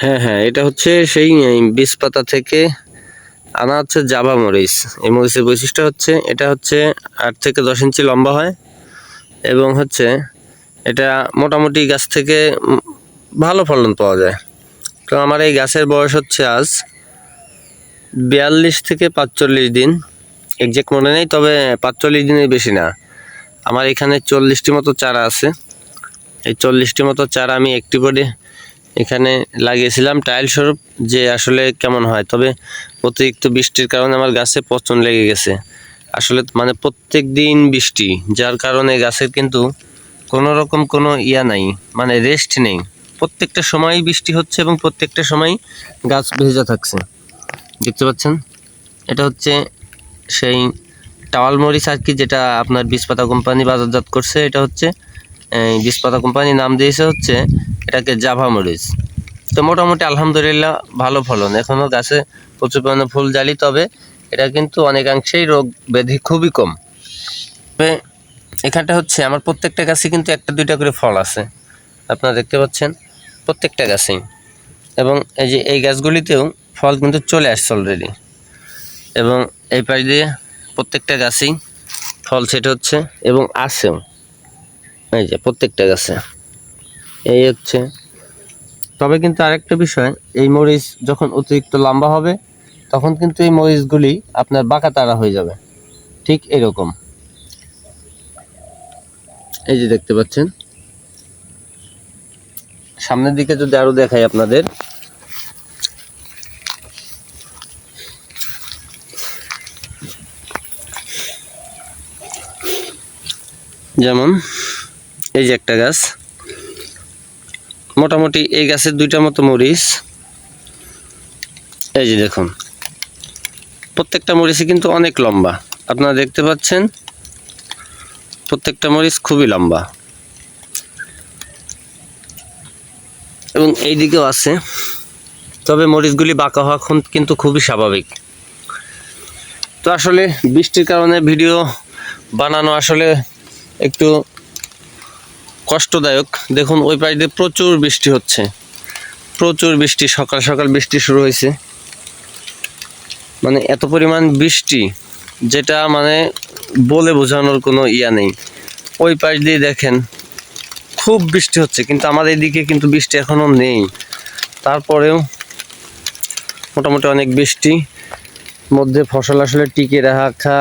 হ্যাঁ হ্যাঁ এটা হচ্ছে সেই বীজ পাতা থেকে আনা হচ্ছে জাভা মরিচ। এই মরিচের বৈশিষ্ট্য হচ্ছে, এটা হচ্ছে আট থেকে দশ ইঞ্চি লম্বা হয় এবং হচ্ছে এটা মোটামুটি গাছ থেকে ভালো ফলন পাওয়া যায়। তো আমার এই গাছের বয়স হচ্ছে আজ বিয়াল্লিশ থেকে পাঁচচল্লিশ দিন। একজ্যাক্ট মনে নেই, তবে পাঁচচল্লিশ দিনের বেশি না। আমার এখানে চল্লিশটি মতো চারা আছে। এই চল্লিশটি মতো চারা আমি একটি করে এখানে লাগিয়েছিলাম টাইল স্বরূপ যে আসলে কেমন হয়। তবে অতিরিক্ত বৃষ্টির কারণে আমার গাছে পচন লেগে গেছে। আসলে মানে প্রত্যেক দিন বৃষ্টি, যার কারণে গাছের কিন্তু কোনো রকম কোনো ইয়া নাই মানে রেস্ট নেই। প্রত্যেকটা সময়ই বৃষ্টি হচ্ছে এবং প্রত্যেকটা সময়ই গাছ ভেজা থাকছে। দেখতে পাচ্ছেন? এটা হচ্ছে সেই টাওয়াল মরিচ আর কি, যেটা আপনার বিষপাতা কোম্পানি বাজারজাত করছে। এটা হচ্ছে, এই বিষপাতা কোম্পানি নাম দিয়েছে হচ্ছে এটাকে জাভা মরিচ তো মোটামুটি আলহামদুলিল্লাহ ভালো ফলন। এখনও গাছে প্রচুর পরিমাণে ফুল জালি, তবে এটা কিন্তু অনেকাংশেই রোগ ব্যাধি খুবই কম। তবে এখানটা হচ্ছে, আমার প্রত্যেকটা গাছে কিন্তু একটা দুইটা করে ফল আছে। আপনারা দেখতে পাচ্ছেন, প্রত্যেকটা গাছেই। এবং এই যে এই গাছগুলিতেও ফল কিন্তু চলে আসছে অলরেডি এবং এই পাশ দিয়ে প্রত্যেকটা গাছেই ফল সেট হচ্ছে এবং আসেও। এই যে প্রত্যেকটা গাছে। এই হচ্ছে। তবে কিন্তু আরেকটা বিষয়, এই মরিচ যখন অতিরিক্ত লম্বা হবে, তখন কিন্তু এই মরিচগুলি আপনার বাঁকা তারা হয়ে যাবে। ঠিক এরকম। এই যে দেখতে পাচ্ছেন। সামনের দিকে যদি আরও দেখাই আপনাদের। যেমন, এই যে একটা গাছ। মোটামুটি এই গাছের দুইটা মতো মরিচ। এই যে দেখুন, প্রত্যেকটা মরিচই কিন্তু অনেক লম্বা। আপনারা দেখতে পাচ্ছেন, প্রত্যেকটা মরিচ খুবই লম্বা। এবং এই দিকেও আছে, তবে মরিচগুলি বাঁকা হওয়া কিন্তু খুবই স্বাভাবিক। তো আসলে বৃষ্টির কারণে ভিডিও বানানো আসলে একটু কষ্টদায়ক। দেখুন, ওই পাশ দিয়ে প্রচুর বৃষ্টি হচ্ছে। প্রচুর বৃষ্টি, সকাল সকাল বৃষ্টি শুরু হয়েছে। মানে এত পরিমাণ বৃষ্টি, যেটা মানে বলে বোঝানোর কোনো ইয়া নেই। ওই পাশ দিয়ে দেখেন, খুব বৃষ্টি হচ্ছে, কিন্তু আমাদের এদিকে কিন্তু বৃষ্টি এখনও নেই। তারপরেও মোটামুটি অনেক বৃষ্টি, মধ্যে ফসল আসলে টিকে রাখা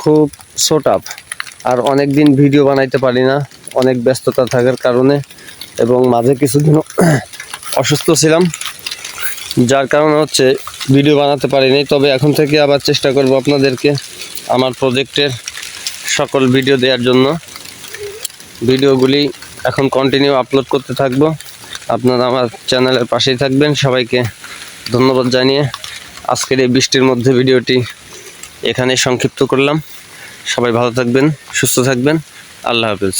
খুব সোটাপ আর অনেক দিন ভিডিও বানাইতে পারি না। অনেক ব্যস্ততা থাকার কারণে এবং মাঝে কিছুদিন অসুস্থ ছিলাম, যার কারণে হচ্ছে ভিডিও বানাতে পারিনি। তবে এখন থেকে আবার চেষ্টা করব আপনাদেরকে আমার প্রজেক্টের সকল ভিডিও দেওয়ার জন্য। ভিডিওগুলি এখন কন্টিনিউ আপলোড করতে থাকব। আপনারা আমার চ্যানেলের পাশেই থাকবেন। সবাইকে ধন্যবাদ জানিয়ে আজকের এই বৃষ্টির মধ্যে ভিডিওটি এখানে সংক্ষিপ্ত করলাম। সবাই ভালো থাকবেন, সুস্থ থাকবেন। আল্লাহ হাফেজ।